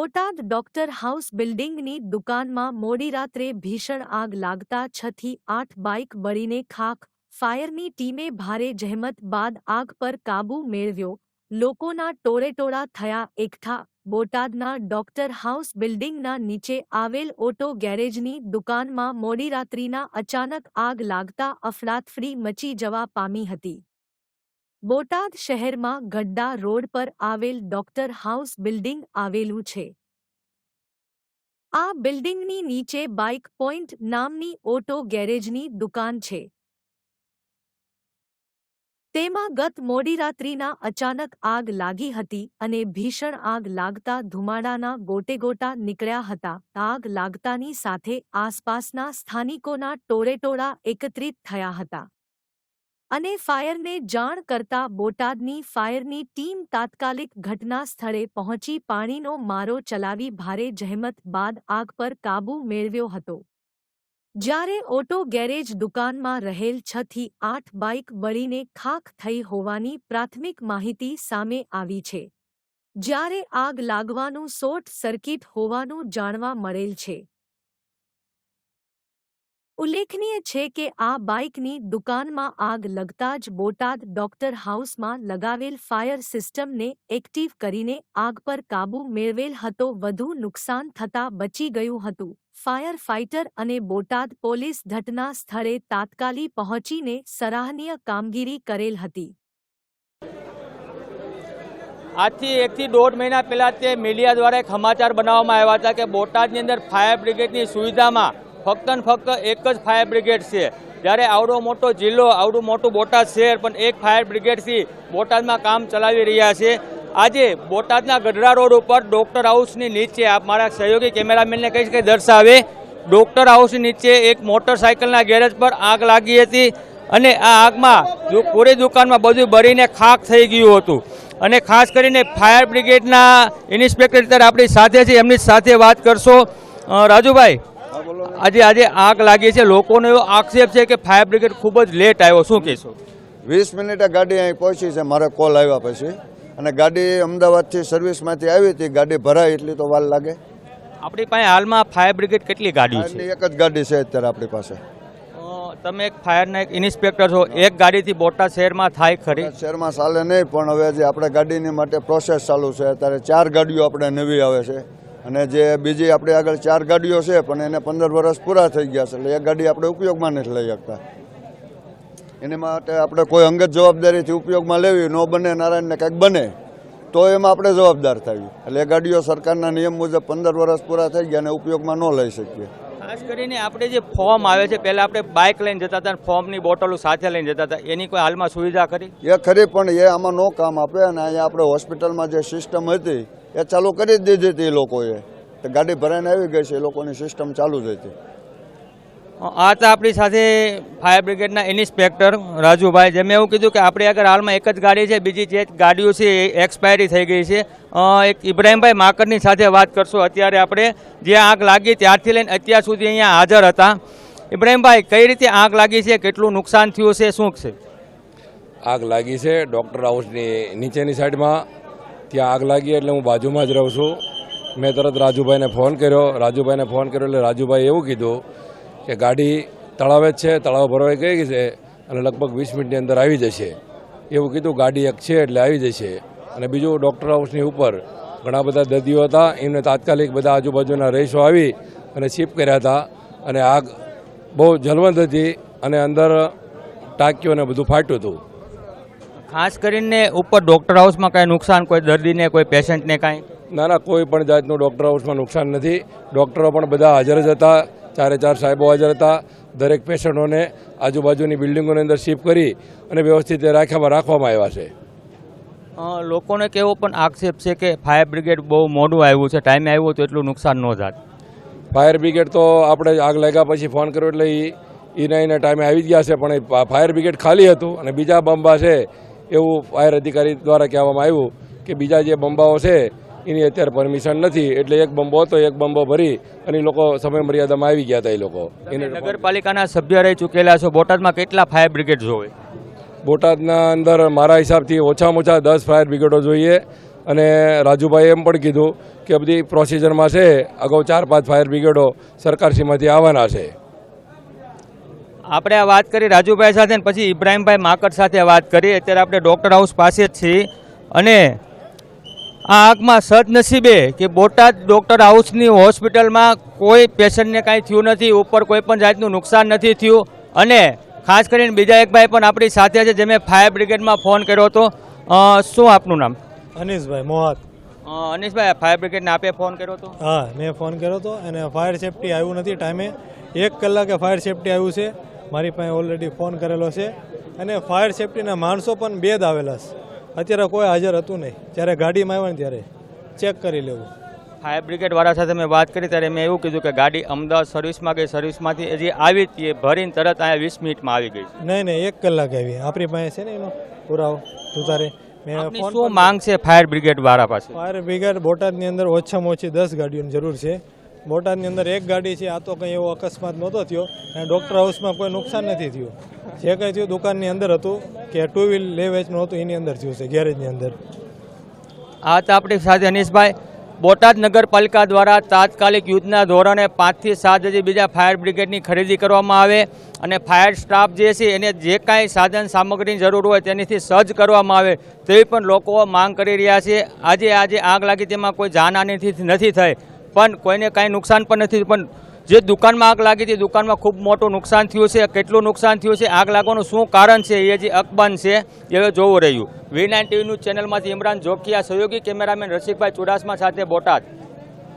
Botad doctor house બિલ્ડિંગની દુકાનમાં મોડી રાત્રે ભીષણ આગ લાગતા છ થી આઠ બાઇક બળીને ખાખ, ફાયરની ટીમે ભારે જહેમત બાદ આગ પર કાબૂ મેળવ્યો. લોકોના ટોળેટોળા થયા એકઠા. બોટાદના ડોક્ટર હાઉસ બિલ્ડિંગના નીચે આવેલ ઓટો ગેરેજની દુકાનમાં મોડી રાત્રિના અચાનક આગ લાગતા અફડાતફડી મચી જવા પામી હતી. બોટાદ શહેરમાં ગડ્ડા રોડ પર આવેલ ડોક્ટર હાઉસ બિલ્ડિંગ આવેલું છે. આ બિલ્ડિંગની નીચે બાઇક પોઈન્ટ નામની ઓટો ગેરેજની દુકાન છે. તેમાં ગત મોડી રાત્રિના અચાનક આગ લાગી હતી અને ભીષણ આગ લાગતા ધુમાડાના ગોટેગોટા નીકળ્યા હતા. આગ લાગતાની સાથે આસપાસના સ્થાનિકોના ટોળેટોળા એકત્રિત થયા હતા. અને ફાયરને જાણ કરતા બોટાદની ફાયરની ટીમ તાત્કાલિક ઘટના સ્થળે પહોંચી પાણીનો મારો ચલાવી ભારે જહેમત બાદ આગ પર કાબૂ મેળવ્યો હતો. જ્યારે ઓટો ગેરેજ દુકાનમાં રહેલ છ થી આઠ બાઇક બળીને ખાખ થઈ હોવાની પ્રાથમિક માહિતી સામે આવી છે. જ્યારે આગ લાગવાનું શોર્ટ સર્કિટ હોવાનું જાણવા મળેલ છે. ઉલ્લેખનીય છે કે આ બાઇકની દુકાનમાં આગ લગતા જ બોટાદ ડોક્ટર હાઉસમાં લગાવેલ ફાયર સિસ્ટમને એક્ટિવ કરીને આગ પર કાબૂ મેળવેલ હતો. વધુ નુકસાન થતાં બચી ગયું હતું. ફાયર ફાઇટર અને બોટાદ પોલીસ ઘટના સ્થળે તાત્કાલિક પહોંચીને સરાહનીય કામગીરી કરેલ હતી. આજથી એકથી દોઢ મહિના પહેલાં તે મીડિયા દ્વારા એક સમાચાર બનાવવામાં આવ્યા હતા કે બોટાદની અંદર ફાયર બ્રિગેડની સુવિધામાં ફક્ત ને ફક્ત એક જ ફાયર બ્રિગેડ છે. જ્યારે આવડો મોટો જિલ્લો, આવડું મોટું બોટાદ શહેર પણ એક ફાયર બ્રિગેડથી બોટાદમાં કામ ચલાવી રહ્યા છે. આજે બોટાદના ગઢડા રોડ ઉપર ડોક્ટર હાઉસની નીચે આપ મારા સહયોગી કેમેરામેનને કહીશ કે દર્શાવે, ડોક્ટર હાઉસની નીચે એક મોટરસાયકલના ગેરેજ પર આગ લાગી હતી અને આ આગમાં પૂરી દુકાનમાં બધું બળીને ખાખ થઈ ગયું હતું. અને ખાસ કરીને ફાયર બ્રિગેડના ઇન્સ્પેક્ટર આપણી સાથે છે, એમની સાથે વાત કરશો. રાજુભાઈ આજે આજે આગ લાગી છે. લોકોનો એવો આક્ષેપ છે કે ફાયર બ્રિગેડ ખૂબ જ લેટ આવ્યો. શું કહેશો? વીસ મિનિટે ગાડી અહીં પહોંચી છે. મારે કોલ આવ્યા પછી. અને ગાડી અમદાવાદથી સર્વિસમાંથી આવી હતી. ગાડી ભરાય એટલી તો વાર લાગે. આપણી પાસે હાલમાં ફાયર બ્રિગેડ કેટલી ગાડીઓ છે? એક જ ગાડી છે અત્યારે આપણી પાસે. તમે એક ફાયરના એક ઇન્સ્પેક્ટર છો. એક ગાડીથી બોટાદ શહેરમાં થાય ખરી? શહેરમાં ચાલે નહીં પણ હવે જે આપણે ગાડીની માટે પ્રોસેસ ચાલુ છે અત્યારે ચાર ગાડીઓ આપણે નવી આવે છે. અને જે બીજી આપણી આગળ ચાર ગાડીઓ છે, પણ એને પંદર વર્ષ પૂરા થઈ ગયા છે, એટલે એ ગાડી આપણે ઉપયોગમાં નથી લઈ શકતા. એની માટે આપણે કોઈ અંગત જવાબદારીથી ઉપયોગમાં લેવી, ન બને, નારાયણને કંઈક બને, તો એમાં આપણે જવાબદાર થઈએ. એટલે એ ગાડીઓ સરકારના નિયમ મુજબ પંદર વર્ષ પૂરા થઈ ગયા અને ઉપયોગમાં ન લઈ શકીએ. ખાસ કરીને આપણે જે ફોર્મ આવે છે, પહેલાં આપણે બાઇક લઈને જતા હતા ફોર્મની બોટલો સાથે લઈને જતા હતા. એની કોઈ હાલમાં સુવિધા ખરી? એ ખરી, પણ એ આમાં નો કામ આપે અને અહીંયા આપણે હોસ્પિટલમાં જે સિસ્ટમ હતી, એ ચાલુ કરી જ દીધી હતી એ લોકોએ. તો ગાડી ભરાઈને આવી ગઈ છે, એ લોકોની સિસ્ટમ ચાલુ જ હતી. આ તો આપણી સાથે ફાયર બ્રિગેડના ઇન્સ્પેક્ટર રાજુભાઈ, જેમ એવું કીધું કે આપણે આગળ હાલમાં એક જ ગાડી છે, બીજી જે ગાડીઓ છે એ એક્સપાયરી થઈ ગઈ છે. એક ઇબ્રાહીમભાઈ માકરની સાથે વાત કરશું. અત્યારે આપણે જે આગ લાગી ત્યારથી લઈને અત્યાર સુધી અહીંયા હાજર હતા. ઇબ્રાહીમભાઈ, કઈ રીતે આગ લાગી છે? કેટલું નુકસાન થયું છે? શું છે? આગ લાગી છે. ડૉક્ટર હાઉસની નીચેની સાઈડમાં. ત્યાં આગ લાગી એટલે હું બાજુમાં જ રહું છું. મેં તરત રાજુભાઈને ફોન કર્યો. રાજુભાઈને ફોન કર્યો એટલે રાજુભાઈ એવું કીધું કે ગાડી તળાવે જ છે તળાવ ભરવાઈ ગઈ છે અને લગભગ વીસ મિનિટની અંદર આવી જશે. એવું કીધું ગાડી એક છે એટલે આવી જશે. અને બીજું ડૉક્ટર હાઉસની ઉપર ઘણા બધા દર્દીઓ હતા. એમને તાત્કાલિક બધા આજુબાજુના રહીશો આવી અને શિફ્ટ કર્યા હતા. અને આગ બહુ જલવંત હતી અને અંદર ટાંકીઓ ને બધું ફાટ્યું હતું. ખાસ કરીને ઉપર ડૉક્ટર હાઉસમાં કાંઈ નુકસાન કોઈ દર્દીને કોઈ પેશન્ટને કાંઈ? ના ના કોઈ પણ જાતનું ડૉક્ટર હાઉસમાં નુકસાન નથી. ડૉક્ટરો પણ બધા હાજર જ હતા. ચારે ચાર સાહેબો હાજર હતા. દરેક પેશન્ટોને આજુબાજુની બિલ્ડિંગોની અંદર શિફ્ટ કરી અને વ્યવસ્થિત રાખ્યામાં રાખવામાં આવ્યા છે. લોકોને કેવો પણ આક્ષેપ છે કે ફાયર બ્રિગેડ બહુ મોડું આવ્યું છે ટાઈમે આવ્યું તો એટલું નુકસાન ન થાત ફાયર બ્રિગેડ તો આપણે આગ લાગ્યા પછી ફોન કર્યો એટલે એ એના એના ટાઈમે આવી ગયા છે પણ એ ફાયર બ્રિગેડ ખાલી હતું અને બીજા બંબા છે એવું ફાયર અધિકારી દ્વારા કહેવામાં આવ્યું કે બીજા જે બંબાઓ છે એની અત્યારે પરમિશન નથી. એટલે એક બંબો હતો એક બંબો ભરી અને લોકો સમય મર્યાદામાં આવી ગયા હતા એ લોકો. એને નગરપાલિકાના સભ્ય રહી ચૂકેલા છો. બોટાદમાં કેટલા ફાયર બ્રિગેડ જોવે? બોટાદના અંદર મારા હિસાબથી ઓછામાં ઓછા દસ ફાયર બ્રિગેડો જોઈએ. અને રાજુભાઈએ એમ પણ કીધું કે બધી પ્રોસિજરમાં છે અગાઉ ચાર પાંચ ફાયર બ્રિગેડો સરકારશ્રીમાંથી આવવાના છે. આપણે આ વાત કરી રાજુભાઈ સાથે પછી ઇબ્રાહીમભાઈ માકડ સાથે વાત કરી અત્યારે આપણે ડૉક્ટર હાઉસ પાસે જ છીએ. અને આ આગમાં સદનસીબે કે બોટાદ ડૉક્ટર હાઉસની હોસ્પિટલમાં કોઈ પેશન્ટને કાંઈ થયું નથી ઉપર કોઈ પણ જાતનું નુકસાન નથી થયું. અને ખાસ કરીને બીજા એક ભાઈ પણ આપણી સાથે છે જેમે ફાયર બ્રિગેડમાં ફોન કર્યો હતો. શું આપનું નામ? અનિશભાઈ મોહત અનીશભાઈ ફાયર બ્રિગેડને આપે ફોન કર્યો હતો? હા મેં ફોન કર્યો હતો અને ફાયર સેફટી આવ્યું નથી ટાઈમે. એક કલાકે ફાયર સેફટી આવ્યું છે. મારી પાસે ઓલરેડી ફોન કરેલો છે. અને ફાયર સેફટીના માણસો પણ બે જ આવેલા છે. અત્યારે કોઈ હાજર હતું નહીં. જ્યારે ગાડીમાં આવ્યા ને ત્યારે ચેક કરી લેવું. ફાયર બ્રિગેડ વાળા સાથે મેં વાત કરી ત્યારે મેં એવું કીધું કે ગાડી અમદાવાદ સર્વિસમાં ગઈ સર્વિસમાંથી હજી આવી હતી એ ભરીને તરત અહીંયા વીસ મિનિટમાં આવી ગઈ નહીં નહીં એક કલાક આવી. આપણી પાસે છે ને એનો પુરાવો. તું શું માંગ છે ફાયર બ્રિગેડ વાળા પાસે? ફાયર બ્રિગેડ બોટાદની અંદર ઓછામાં ઓછી દસ ગાડીઓની જરૂર છે. બોટાદની અંદર એક ગાડી છે આ તો કંઈ એવો અકસ્માત નહોતો થયો. અને ડૉક્ટર હાઉસમાં કોઈ નુકસાન નથી થયું. જે કંઈ થયું દુકાનની અંદર હતું કે ટુ વ્હીલ લે વેચનું હતું, એની અંદર થયું છે, ગેરેજની અંદર. આ તો આપણી સાથે અનિશભાઈ બોટાદ નગરપાલિકા દ્વારા તાત્કાલિક યુદ્ધના ધોરણે પાંચથી સાત હજી બીજા ફાયર બ્રિગેડની ખરીદી કરવામાં આવે અને ફાયર સ્ટાફ જે છે, એને જે કાંઈ સાધન સામગ્રીની જરૂર હોય તેનીથી સજ્જ કરવામાં આવે તેવી પણ લોકો માંગ કરી રહ્યા છે. આજે આજે આગ લાગી તેમાં કોઈ જાનહાનિથી નથી થઈ. પણ કોઈને કાંઈ નુકસાન પણ નથી, પણ જે દુકાનમાં આગ લાગી હતી, દુકાનમાં ખૂબ મોટું નુકસાન થયું છે. કેટલું નુકસાન થયું છે, આગ લાગવાનું શું કારણ છે, એ જે અકબંધ છે, એ જોવું રહ્યું. વી નાઇન ટીવી ન્યૂઝ ચેનલમાંથી ઇમરાન જોકિયા સહયોગી કેમેરામેન રસિકભાઈ ચુડાસમા સાથે બોટાદ.